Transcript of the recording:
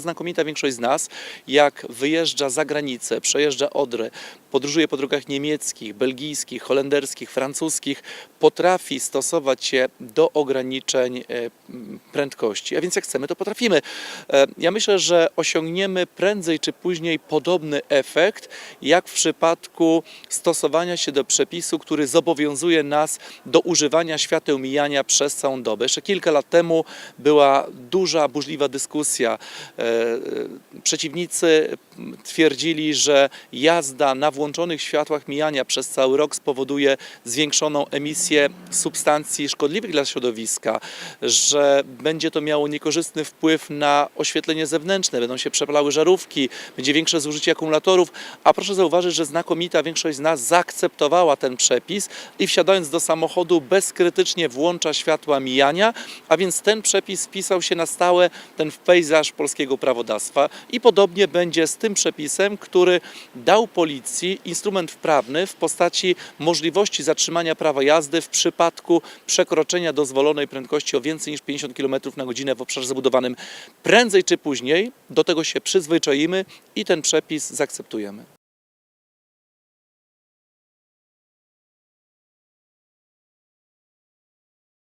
Znakomita większość z nas, jak wyjeżdża za granicę, przejeżdża Odrę, podróżuje po drogach niemieckich, belgijskich, holenderskich, francuskich, potrafi stosować się do ograniczeń e, prędkości. A więc jak chcemy, to potrafimy. E, Ja myślę, że osiągniemy prędzej czy później podobny efekt, jak w przypadku stosowania się do przepisu, który zobowiązuje nas do używania świateł mijania przez całą dobę. Jeszcze kilka lat temu była duża, burzliwa dyskusja. E, e, Przeciwnicy twierdzili, że jazda na włączonych światłach mijania przez cały rok spowoduje zwiększoną emisję substancji szkodliwych dla środowiska, że będzie to miało niekorzystny wpływ na oświetlenie zewnętrzne, będą się przepalały żarówki, będzie większe zużycie akumulatorów, a proszę zauważyć, że znakomita większość z nas zaakceptowała ten przepis i wsiadając do samochodu bezkrytycznie włącza światła mijania, a więc ten przepis wpisał się na stałe ten w pejzaż polskiego prawodawstwa i podobnie będzie z tym przepisem, który dał policji instrument wprawny w postaci możliwości zatrzymania prawa jazdy w przypadku przekroczenia dozwolonej prędkości o więcej niż 50 km na godzinę w obszarze zabudowanym. Prędzej czy później do tego się przyzwyczaimy i ten przepis zaakceptujemy.